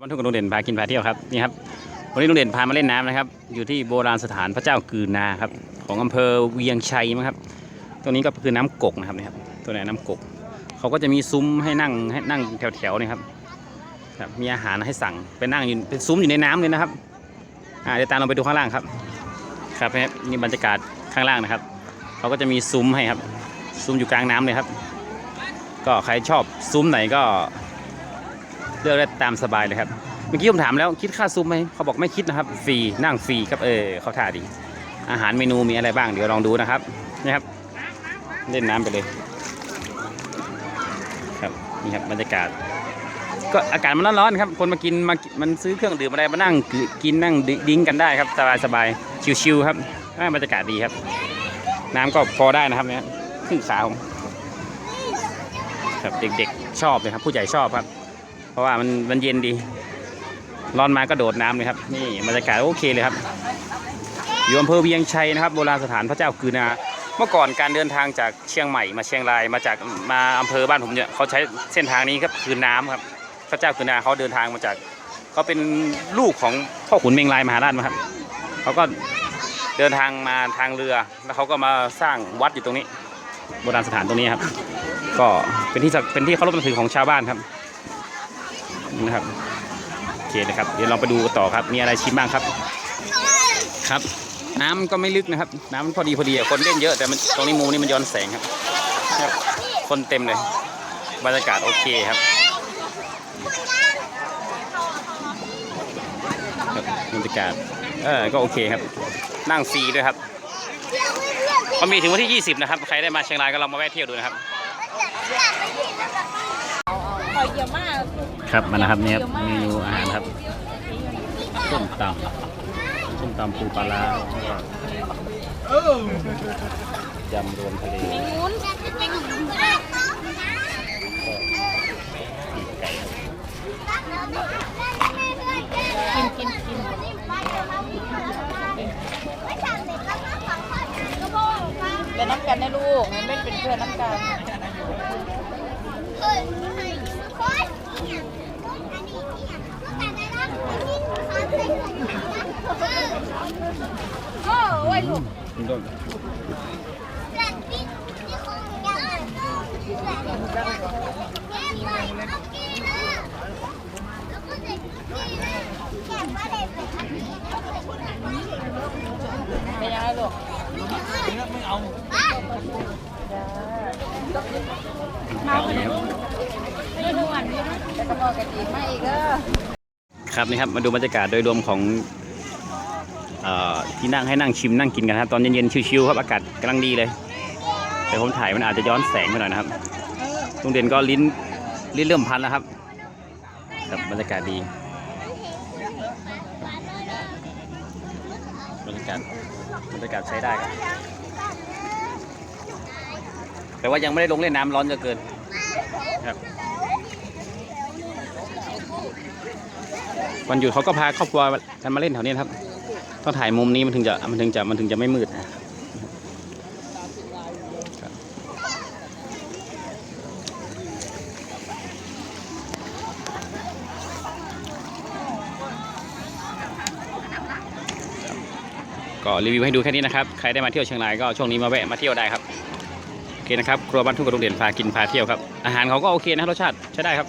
วันทุกคนลุงเด่นพากินพาเที่ยวครับนี่ครับวันนี้ลุงเด่นพามาเล่นน้ำนะครับ อยู่ที่โบราณสถานพระเจ้ากือนาครับของอำเภอเวียงชัยมั้งครับ ตรงนี้ก็คือน้ำกกนะครับนี่ครับตัวไหนน้ำกก เขาก็จะมีซุ้มให้นั่งให้นั่งแถวๆนี่ครับครับ มีอาหารให้สั่งไปนั่งอยู่เป็นซุ้มอยู่ในน้ำเลยนะครับอ่าเดี๋ยวตามเราไปดูข้างล่างครับครับนะครับนี่บรรยากาศข้างล่างนะครับ เขาก็จะมีซุ้มให้ครับ ซุ้มอยู่กลางน้ำเลยครับ ก็ใครชอบซุ้มไหนก็ เลือกได้ตามสบายเลยครับ เมื่อกี้ผมถามแล้วคิดค่าซุ้มไหมเขาบอกไม่คิดนะครับฟรีนั่งฟรีครับเออเขาท่าดี อาหารเมนูมีอะไรบ้างเดี๋ยวลองดูนะครับนี่ครับ เล่นน้ำไปเลย ครับนี่ครับบรรยากาศ ก็อากาศมันร้อนๆครับ คนมากินมามันซื้อเครื่องดื่มอะไรมานั่งกินนั่งดิ้งกันได้ครับสบายสบายๆชิวๆครับอ่าบรรยากาศดีครับ น้ำก็พอได้นะครับเนี่ยครึ่งขาผมครับเด็กๆชอบเลยครับ ผู้ใหญ่ชอบครับ ราะว่ามันมันเย็นดี ร้อนมาก็โดดน้ำเลยครับ นี่บรรยากาศโอเคเลยครับ อยู่อำเภอเวียงชัยนะครับ โบราณสถานพระเจ้ากือนา เมื่อก่อนการเดินทางจากเชียงใหม่มาเชียงรายมาจากมาอำเภอบ้านผมเนี่ยเขาใช้เส้นทางนี้ครับคือน้ำครับ พระเจ้ากือนาเขาเดินทางมาจากเขาเป็นลูกของพ่อขุนเมงรายมหาราชมาครับเขาก็เดินทางมาทางเรือ แล้วเขาก็มาสร้างวัดอยู่ตรงนี้ โบราณสถานตรงนี้ครับ ก็เป็นที่เป็นที่เคารพนับถือของชาวบ้านครับ นะครับโอเคนะครับเดี๋ยวเราไปดูต่อครับ มีอะไรชิมบ้างครับ ครับ น้ำก็ไม่ลึกนะครับ น้ำพอดีพอดีคนเล่นเยอะแต่มันตรงนี้มุมนี้มันย้อนแสงครับครับ คนเต็มเลยบรรยากาศโอเคครับครับบรรยากาศเออก็โอเคครับ นั่งฟรีด้วยครับก็มีถึงวันที่ 20 นะครับ ใครได้มาเชียงรายก็ลองมาแวะเที่ยวดูนะครับ หอยเยอะมากครับมานะครับเนี่ยครับเมนูอาหารครับส้มตำส้มตำปูปลาร้าแล้วก็ยำรวมทะเลแมงมุนแมงมุนปีกไก่กินกินกินเป็นน้ำกันนะลูกมันไม่เป็นเพื่อนน้ำกัน โอ้ยลูก คุณต้นเป็นยังไงลูก ครับนี่ครับ ไม่ทุกวันนี้แต่ กระบอกกระตีมาอีกเออครับนี่ครับมาดูบรรยากาศโดยรวมของที่นั่งให้นั่งชิมนั่งกินกันครับตอนเย็นๆชิวๆครับอากาศกำลังดีเลย แต่ผมถ่ายมันอาจจะย้อนแสงไปหน่อยนะครับลุงเด่นก็ลิ้นลิ้นเริ่มพันแล้วครับครับบรรยากาศดีบรรยากาศบรรยากาศใช้ได้ครับแต่ว่ายังไม่ได้ลงเล่นน้ำร้อนจะเกินครับ วันหยุดเขาก็พาครอบครัวกันมาเล่นแถวนี้ครับ ต้องถ่ายมุมนี้มันถึงจะมันถึงจะมันถึงจะไม่มืดนะก็รีวิวให้ดูแค่นี้นะครับ ใครได้มาเที่ยวเชียงรายก็ช่วงนี้มาแวะมาเที่ยวได้ครับ โอเคนะครับ ครัวบ้านทุ่งกระโดงเด่นพากินพาเที่ยวครับ อาหารเขาก็โอเคนะรสชาติใช้ได้ครับ